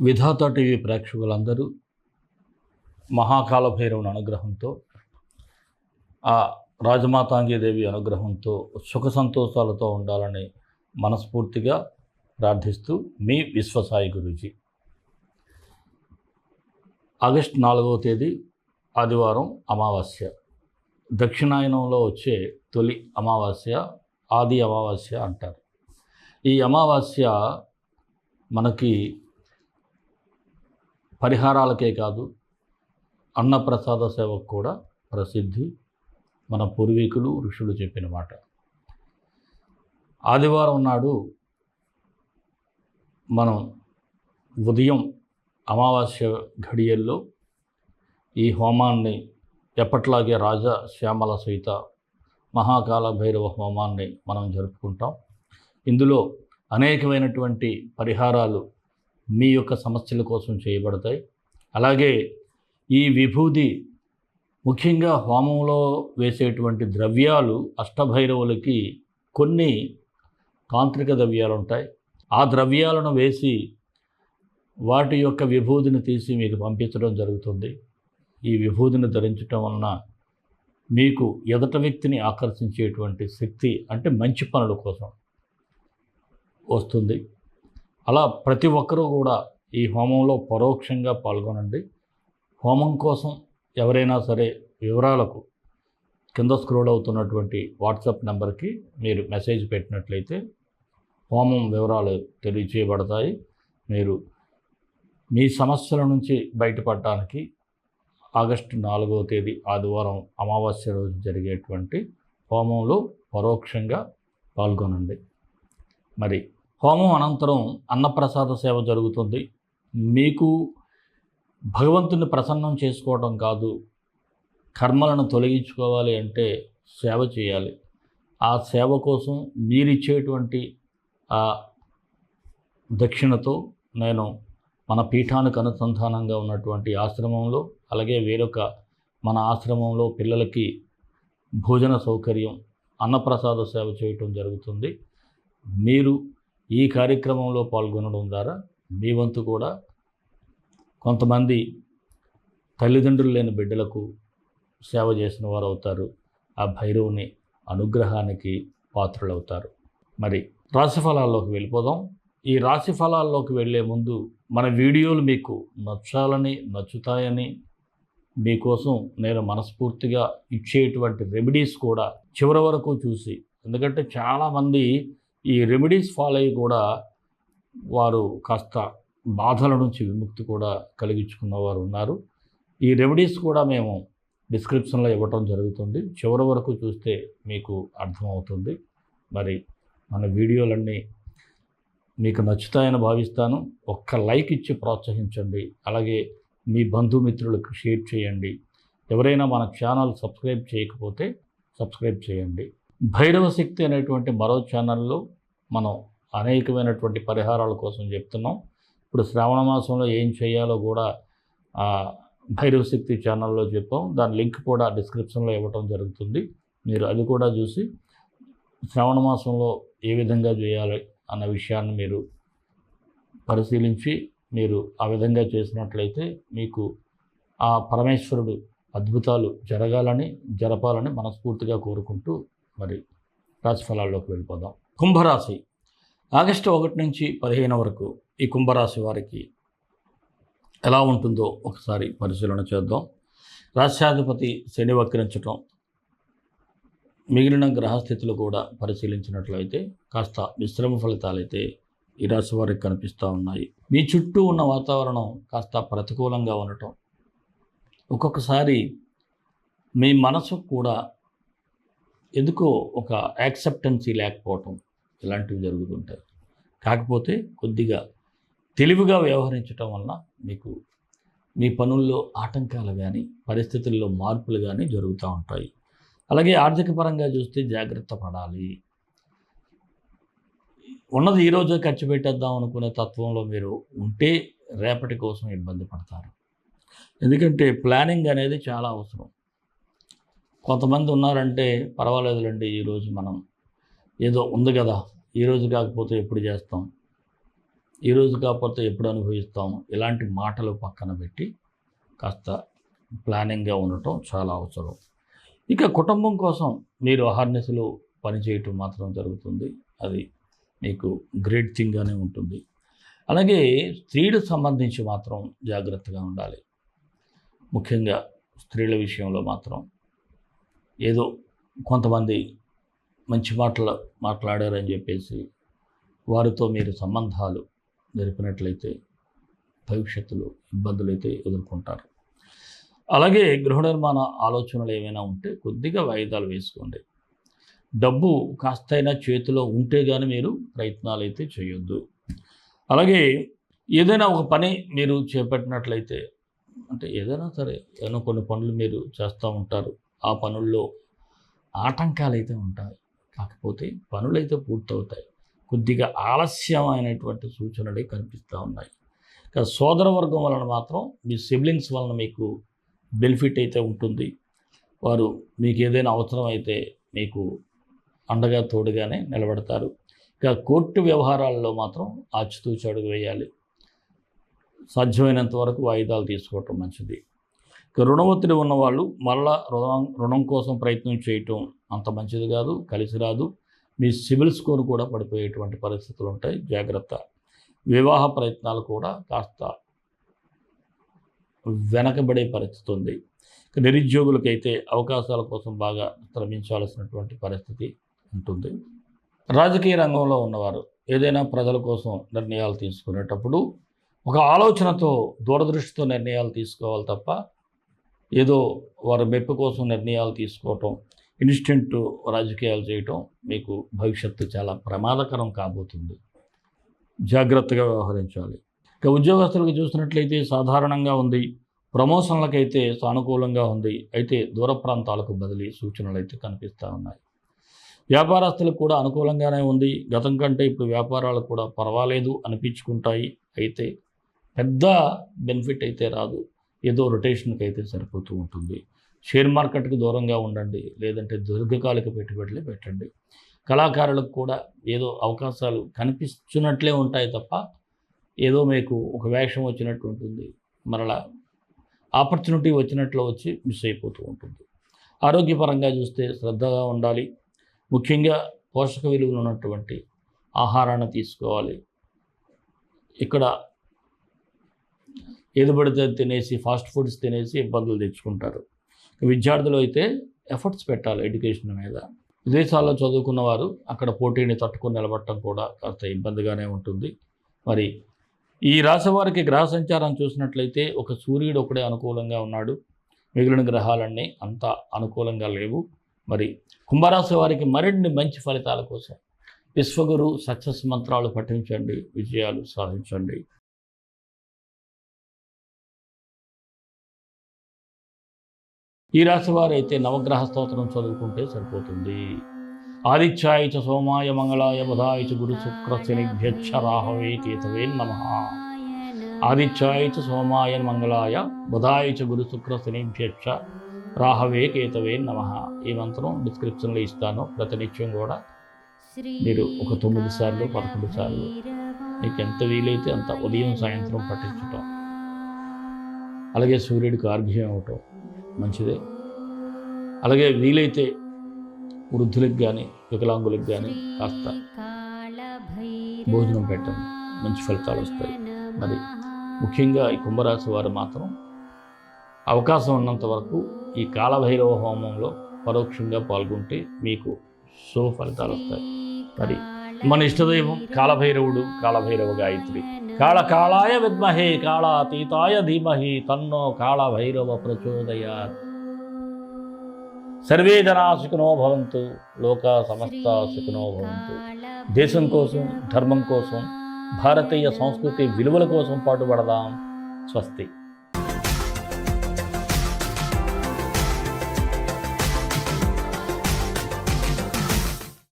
విధాత TV ప్రేక్షకులందరూ మహాకాల భైరవుని అనుగ్రహంతో ఆ రాజమాతాంగీదేవి అనుగ్రహంతో సుఖ సంతోషాలతో ఉండాలని మనస్ఫూర్తిగా ప్రార్థిస్తూ మీ విశ్వసాయి గురూజీ. ఆగస్ట్ నాలుగవ తేదీ ఆదివారం అమావాస్య. దక్షిణాయనంలో వచ్చే తొలి అమావాస్య ఆది అమావాస్య అంటారు. ఈ అమావాస్య మనకి పరిహారాలకే కాదు అన్నప్రసాద సేవకు కూడా ప్రసిద్ధి మన పూర్వీకులు ఋషులు చెప్పిన మాట. ఆదివారం నాడు మనం ఉదయం అమావాస్య ఘడియల్లో ఈ హోమాన్ని ఎప్పట్లాగే రాజా శ్యామల సహిత మహాకాల భైరవ హోమాన్ని మనం జరుపుకుంటాం. ఇందులో అనేకమైనటువంటి పరిహారాలు మీ యొక్క సమస్యల కోసం చేయబడతాయి. అలాగే ఈ విభూది ముఖ్యంగా హోమంలో వేసేటువంటి ద్రవ్యాలు అష్టభైరవులకి కొన్ని తాంత్రిక ద్రవ్యాలు ఉంటాయి. ఆ ద్రవ్యాలను వేసి వాటి యొక్క విభూదిని తీసి మీకు పంపించడం జరుగుతుంది. ఈ విభూదిని ధరించటం వలన మీకు ఎదట వ్యక్తిని ఆకర్షించేటువంటి శక్తి అంటే మంచి పనుల కోసం వస్తుంది. అలా ప్రతి ఒక్కరూ కూడా ఈ హోమంలో పరోక్షంగా పాల్గొనండి. హోమం కోసం ఎవరైనా సరే వివరాలకు కింద స్క్రోల్ అవుతున్నటువంటి వాట్సాప్ నెంబర్కి మీరు మెసేజ్ పెట్టినట్లయితే హోమం వివరాలు తెలియచేయబడతాయి. మీరు మీ సమస్యల నుంచి బయటపడటానికి ఆగస్టు నాలుగవ తేదీ ఆదివారం అమావాస్య రోజు జరిగేటువంటి హోమంలో పరోక్షంగా పాల్గొనండి. మరి హోమం అనంతరం అన్నప్రసాద సేవ జరుగుతుంది. మీకు భగవంతుని ప్రసన్నం చేసుకోవడం కాదు కర్మలను తొలగించుకోవాలి అంటే సేవ చేయాలి. ఆ సేవ కోసం మీరిచ్చేటువంటి ఆ దక్షిణతో నేను మన పీఠానికి అనుసంధానంగా ఉన్నటువంటి ఆశ్రమంలో అలాగే వేరొక మన ఆశ్రమంలో పిల్లలకి భోజన సౌకర్యం అన్నప్రసాద సేవ చేయటం జరుగుతుంది. మీరు ఈ కార్యక్రమంలో పాల్గొనడం ద్వారా మీ వంతు కూడా కొంతమంది తల్లిదండ్రులు లేని బిడ్డలకు సేవ చేసిన వారు అవుతారు. ఆ భైరవుని అనుగ్రహానికి పాత్రులవుతారు. మరి రాశిఫలాల్లోకి వెళ్ళిపోదాం. ఈ రాశి ఫలాల్లోకి వెళ్ళే ముందు మన వీడియోలు మీకు నచ్చాలని నచ్చుతాయని మీకోసం నేను మనస్ఫూర్తిగా ఇచ్చేటువంటి రెమెడీస్ కూడా చివరి వరకు చూసి ఎందుకంటే చాలామంది ఈ రెమెడీస్ ఫాలో అయ్యి కూడా వారు కాస్త బాధల నుంచి విముక్తి కూడా కలిగించుకున్న వారు ఉన్నారు. ఈ రెమెడీస్ కూడా మేము డిస్క్రిప్షన్లో ఇవ్వటం జరుగుతుంది. చివరి వరకు చూస్తే మీకు అర్థమవుతుంది. మరి మన వీడియోలన్నీ మీకు నచ్చుతాయని భావిస్తాను. ఒక్క లైక్ ఇచ్చి ప్రోత్సహించండి. అలాగే మీ బంధుమిత్రులకు షేర్ చేయండి. ఎవరైనా మన ఛానల్ సబ్స్క్రైబ్ చేయకపోతే సబ్స్క్రైబ్ చేయండి. భైరవ శక్తి అనేటువంటి మరో ఛానల్లో మనం అనేకమైనటువంటి పరిహారాల కోసం చెప్తున్నాం. ఇప్పుడు శ్రావణ మాసంలో ఏం చేయాలో కూడా భైరవశక్తి భైరవ శక్తి ఛానల్లో చెప్పాం. దాని లింక్ కూడా డిస్క్రిప్షన్లో ఇవ్వటం జరుగుతుంది. మీరు అది కూడా చూసి శ్రావణ మాసంలో ఏ విధంగా చేయాలి అన్న విషయాన్ని మీరు పరిశీలించి మీరు ఆ విధంగా చేసినట్లయితే మీకు ఆ పరమేశ్వరుడు అద్భుతాలు జరగాలని జరపాలని మనస్ఫూర్తిగా కోరుకుంటూ మరి రాశిఫలాల్లోకి వెళ్ళిపోదాం. కుంభరాశి. ఆగస్టు ఒకటి నుంచి పదిహేను వరకు ఈ కుంభరాశి వారికి ఎలా ఉంటుందో ఒకసారి పరిశీలన చేద్దాం. రాష్ట్రాధిపతి శని వక్రించటం మిగిలిన గ్రహస్థితులు కూడా పరిశీలించినట్లయితే కాస్త మిశ్రమ ఫలితాలైతే ఈ రాశి వారికి కనిపిస్తూ ఉన్నాయి. మీ చుట్టూ ఉన్న వాతావరణం కాస్త ప్రతికూలంగా ఉండటం ఒక్కొక్కసారి మీ మనసు కూడా ఎందుకో ఒక యాక్సెప్టెన్సీ లేకపోవటం ఇలాంటివి జరుగుతుంటాయి. కాకపోతే కొద్దిగా తెలివిగా వ్యవహరించటం వలన మీకు మీ పనుల్లో ఆటంకాలు కానీ పరిస్థితుల్లో మార్పులు కానీ జరుగుతూ ఉంటాయి. అలాగే ఆర్థిక పరంగా చూస్తే జాగ్రత్త పడాలి. ఉన్నది ఈరోజు ఖర్చు పెట్టేద్దాం అనుకునే తత్వంలో మీరు ఉంటే రేపటి కోసం ఇబ్బంది పడతారు. ఎందుకంటే ప్లానింగ్ అనేది చాలా అవసరం. కొంతమంది ఉన్నారంటే పర్వాలేదులేండి ఈరోజు మనం ఏదో ఉంది కదా ఈరోజు కాకపోతే ఎప్పుడు చేస్తాం ఈరోజు కాకపోతే ఎప్పుడు అనుభవిస్తాం ఇలాంటి మాటలు పక్కన పెట్టి కాస్త ప్లానింగ్గా ఉండటం చాలా అవసరం. ఇక కుటుంబం కోసం మీరు అహర్నిశలు పనిచేయటం మాత్రం జరుగుతుంది అది మీకు గ్రేట్ థింగ్గానే ఉంటుంది. అలాగే స్త్రీలకు సంబంధించి మాత్రం జాగ్రత్తగా ఉండాలి. ముఖ్యంగా స్త్రీల విషయంలో మాత్రం ఏదో కొంతమంది మంచి మాటలు మాట్లాడారని చెప్పేసి వారితో మీరు సంబంధాలు జరిపినట్లయితే భవిష్యత్తులో ఇబ్బందులు అయితే ఎదుర్కొంటారు. అలాగే గృహ నిర్మాణ ఆలోచనలు ఏమైనా ఉంటే కొద్దిగా వాయిదాలు వేసుకోండి. డబ్బు కాస్తైనా చేతిలో ఉంటే కానీ మీరు ప్రయత్నాలు అయితే చేయొద్దు. అలాగే ఏదైనా ఒక పని మీరు చేపట్టినట్లయితే అంటే ఏదైనా సరే ఏదైనా కొన్ని పనులు మీరు చేస్తూ ఉంటారు. ఆ పనుల్లో ఆటంకాలు అయితే ఉంటాయి. కాకపోతే పనులైతే పూర్తవుతాయి. కొద్దిగా ఆలస్యమైనటువంటి సూచనలే కనిపిస్తూ ఉన్నాయి. ఇక సోదర వర్గం వలన మాత్రం మీ సిబ్లింగ్స్ వలన మీకు బెనిఫిట్ అయితే ఉంటుంది. వారు మీకు ఏదైనా అవసరం అయితే మీకు అండగా తోడుగానే నిలబడతారు. ఇక కోర్టు వ్యవహారాల్లో మాత్రం ఆచితూచి అడుగు వేయాలి. సాధ్యమైనంత వరకు వాయిదాలు తీసుకోవటం మంచిది. రుణ ఒత్తిడి ఉన్నవాళ్ళు మళ్ళా రుణం రుణం కోసం ప్రయత్నం చేయటం అంత మంచిది కాదు కలిసి రాదు. మీ సివిల్ స్కోర్ కూడా పడిపోయేటువంటి పరిస్థితులు ఉంటాయి. జాగ్రత్త. వివాహ ప్రయత్నాలు కూడా కాస్త వెనకబడే పరిస్థితి ఉంది. నిరుద్యోగులకైతే అవకాశాల కోసం బాగా శ్రమించాల్సినటువంటి పరిస్థితి ఉంటుంది. రాజకీయ రంగంలో ఉన్నవారు ఏదైనా ప్రజల కోసం నిర్ణయాలు తీసుకునేటప్పుడు ఒక ఆలోచనతో దూరదృష్టితో నిర్ణయాలు తీసుకోవాలి తప్ప ఏదో వారి మెప్పు కోసం నిర్ణయాలు తీసుకోవటం ఇన్స్టెంట్ రాజకీయాలు చేయటం మీకు భవిష్యత్తు చాలా ప్రమాదకరం కాబోతుంది. జాగ్రత్తగా వ్యవహరించాలి. ఇక ఉద్యోగస్తులకు చూసినట్లయితే సాధారణంగా ఉంది. ప్రమోషన్లకైతే సానుకూలంగా ఉంది. అయితే దూర ప్రాంతాలకు బదిలీ సూచనలు అయితే కనిపిస్తూ ఉన్నాయి. వ్యాపారస్తులకు కూడా అనుకూలంగానే ఉంది. గతం కంటే ఇప్పుడు వ్యాపారాలు కూడా పర్వాలేదు అనిపించుకుంటాయి. అయితే పెద్ద బెనిఫిట్ అయితే రాదు. ఏదో రొటేషన్కి అయితే సరిపోతూ ఉంటుంది. షేర్ మార్కెట్కి దూరంగా ఉండండి లేదంటే దీర్ఘకాలిక పెట్టుబడులే పెట్టండి. కళాకారులకు కూడా ఏదో అవకాశాలు కనిపిస్తున్నట్లే ఉంటాయి తప్ప ఏదో మీకు ఒక వేషం వచ్చినట్టు ఉంటుంది. మరలా ఆపర్చునిటీ వచ్చినట్లు వచ్చి మిస్ అయిపోతూ ఉంటుంది. ఆరోగ్యపరంగా చూస్తే శ్రద్ధగా ఉండాలి. ముఖ్యంగా పోషక విలువలు ఉన్నటువంటి ఆహారాన్ని తీసుకోవాలి. ఇక్కడ ఏది పడితే తినేసి ఫాస్ట్ ఫుడ్స్ తినేసి ఇబ్బందులు తెచ్చుకుంటారు. విద్యార్థులు అయితే ఎఫర్ట్స్ పెట్టాలి ఎడ్యుకేషన్ మీద. విదేశాల్లో చదువుకున్న వారు అక్కడ పోటీని తట్టుకుని నిలబడటం కూడా కాస్త ఇబ్బందిగానే ఉంటుంది. మరి ఈ రాశి వారికి గ్రహ సంచారం చూసినట్లయితే ఒక సూర్యుడు ఒకడే అనుకూలంగా ఉన్నాడు. మిగిలిన గ్రహాలన్నీ అంత అనుకూలంగా లేవు. మరి కుంభరాశి వారికి మరిన్ని మంచి ఫలితాల కోసం విశ్వగురు సక్సెస్ మంత్రాలు పఠించండి విజయాలు సాధించండి. ఈ రాశి వారైతే నవగ్రహ స్తోత్రం చదువుకుంటే సరిపోతుంది. ఆదిత్యాయ చ సోమాయ మంగళాయ బుధాయ చ గురు శుక్ర శనిభ్యక్ష రాహవే కేతవే నమ. ఆదిత్యాయ చ సోమాయ మంగళాయ బుధాయ చ గురు శుక్ర శనిభ్యక్ష రాహవే కేతవే నమ. ఈ మంత్రం డిస్క్రిప్షన్లో ఇస్తాను. ప్రతినిత్యం కూడా మీరు ఒక తొమ్మిది సార్లు పదకొండు సార్లు మీకు ఎంత వీలైతే అంత ఉదయం సాయంత్రం పట్టించటం అలాగే సూర్యుడికి ఆర్ఘ్యం ఇవ్వటం. మంచిదే. అలాగే వీలైతే వృద్ధులకు కానీ వికలాంగులకు కానీ కాస్త భోజనం పెట్టండి మంచి ఫలితాలు వస్తాయి. మరి ముఖ్యంగా ఈ కుంభరాశి వారు మాత్రం అవకాశం ఉన్నంత వరకు ఈ కాలభైరవ హోమంలో పరోక్షంగా పాల్గొంటే మీకు శుభ ఫలితాలు వస్తాయి. మరి మన ఇష్టదైవం కాలభైరవుడు కాలభైరవ గాయత్రి. కాళ కాళాయ విద్మహే కాళాతీతాయ ధీమహి తన్నో కాళభైరవ ప్రచోదయాత్. సర్వే జనా భవంతు లోక సమస్త సుఖనో భవంతు. దేశం కోసం ధర్మం కోసం భారతీయ సంస్కృతి విలువల కోసం పాటుపడదాం. స్వస్తి.